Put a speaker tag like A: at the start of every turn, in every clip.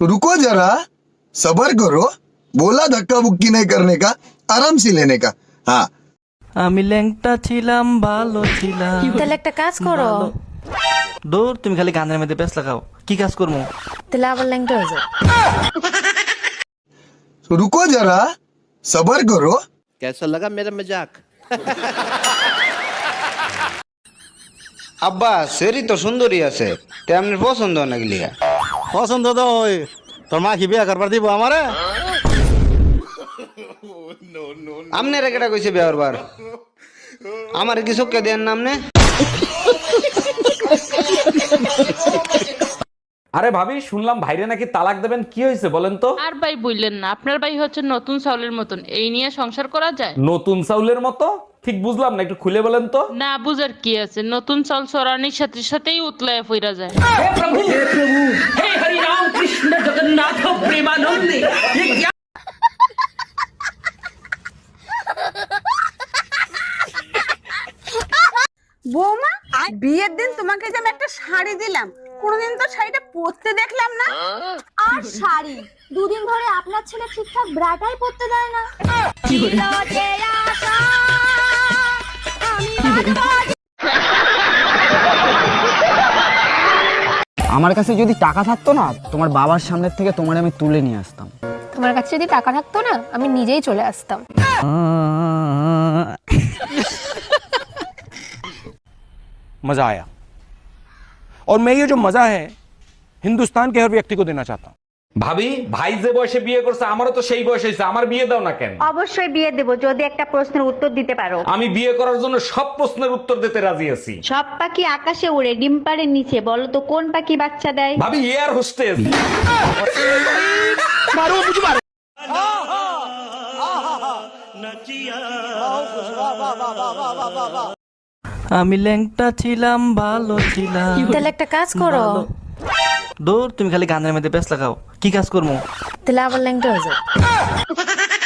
A: रुको जरा सबर करो बोला धक्का बुक्की नहीं करने का आराम से लेने का हाँ
B: আমি ল্যাংটা ছিলাম ভালো ছিলাম
C: তাহলে একটা কাজ করো
B: দূর তুমি খালি গানের মধ্যে ব্যস্ত লাগাও কি কাজ করবো
C: তাহলে আবার ল্যাংটা হয়ে যাও
A: रुको जरा सबर करो
D: कैसा लगा मेरा मजाक
E: আব্বা সেরি তো সুন্দরী আছে তেমনি পছন্দ অনেক লিয়া
F: পছন্দ তো ওই। তোর মা কি বিয়া করবার দিব আমারে?
E: আমনে রেখেটা কইছে বিয়ার বার আমার কি চোখকে দেন নামনে
G: আরে ভাবি শুনলাম ভাইরে নাকি তালাক দেবেন। কি হয়েছে বলেন তো?
H: আর ভাই বললেন না আপনার ভাই হচ্ছে নতুন চাউলের মতন। এই নিয়ে সংসার করা যায়?
G: নতুন চাউলের মতো? ঠিক বুঝলাম না একটু খুলে বলেন তো।
H: না বুঝার কি আছে? নতুন চাল চড়ানির সাথে সাথেই উতলায় ফিরা যায়।
I: বৌমা বিয়ের দিন তোমাকে যে আমি একটা শাড়ি দিলাম কোনোদিন তো শাড়িটা পরতে দেখলাম না।
C: আর শাড়ি দুদিন ধরে আপনার ছেলে ঠিকঠাক ব্রাটাই পরতে দেয় না।
J: আমার কাছে যদি টাকা থাকতো না তোমার বাবার সামনের থেকে তোমার আমি তুলে নিয়ে আসতাম।
C: তোমার কাছে যদি টাকা থাকতো না আমি নিজেই চলে আসতাম।
F: मजा आया और मैं ये जो मजा है हिंदुस्तान के हर व्यक्ति को देना चाहता हूँ
G: ভাবি ভাই যে বয়সে বিয়ে করছে আমারও তো সেই বয়স হয়েছে আমার বিয়ে দাও না কেন
I: অবশ্যই বিয়ে দেব যদি একটা প্রশ্নের উত্তর দিতে পারো
G: আমি বিয়ে করার জন্য সব প্রশ্নের উত্তর দিতে রাজি আছি
I: সব পাখি আকাশে উড়ে ডিম পাড়ের নিচে বলো তো কোন পাখি বাচ্চা দেয়
G: ভাবি এয়ার হোস্টেস
B: আমি ল্যাংটা ছিলাম ভালো ছিলাম।
C: তাহলে একটা কাজ করো।
B: দূর তুমি খালি গানের মধ্যে ব্যস্ত লাগাও। কি কাজ করব?
C: তাহলে আবার ল্যাংটা হয়ে যাও।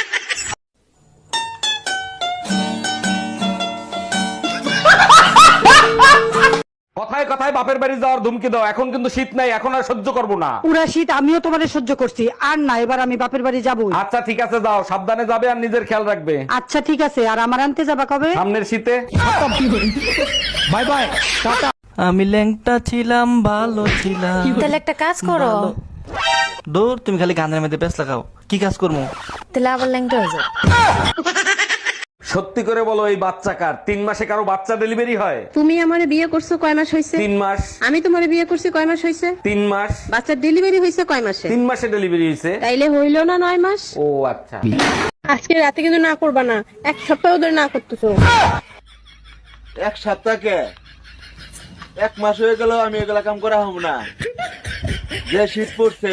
G: কথায় কথায় বাপের বাড়ি যাওয়ার ধুমকি দাও। এখন কিন্তু শীত নাই এখন আর সহ্য করব না।
I: পুরা শীত আমিও তোমার সহ্য করছি। আর না এবার আমি বাপের বাড়ি যাব
G: আচ্ছা ঠিক আছে যাও। সাবধানে যাবে আর নিজের খেয়াল রাখবে।
I: আচ্ছা ঠিক আছে। আর আমার আনতে যাবা কবে?
G: সামনের শীতে।
F: Bye bye. টাটা।
B: আমি ল্যাংটা ছিলাম ভালো ছিলাম।
C: তাহলে একটা কাজ করো।
B: দূর তুমি খালি গানের মধ্যে ব্যস্ত লাগাও। কি কাজ করব?
C: তাহলে আবার ল্যাংটা হয়ে যাও।
G: সত্যি করে বলো এই বাচ্চা কার? তিন মাসে কারও বাচ্চা ডেলিভারি হয়?
I: তুমি আমার বিয়ে করছ কয় মাস হয়েছে
G: তিন মাস।
I: আমি তোমার বিয়ে করছি কয় মাস হয়েছে
G: তিন মাস।
I: বাচ্চার ডেলিভারি হয়েছে কয় মাসে?
G: তিন মাসে ডেলিভারি হয়েছে
I: তাইলে হইল না নয় মাস?
G: ও আচ্ছা।
I: আজকে রাতে কিন্তু না করবা না। এক সপ্তাহ ধরে না করতেছো।
D: এক সপ্তাহকে এক মাস হয়ে গেল আমি এগুলা কাম করা হব না। যে শীত পড়ছে।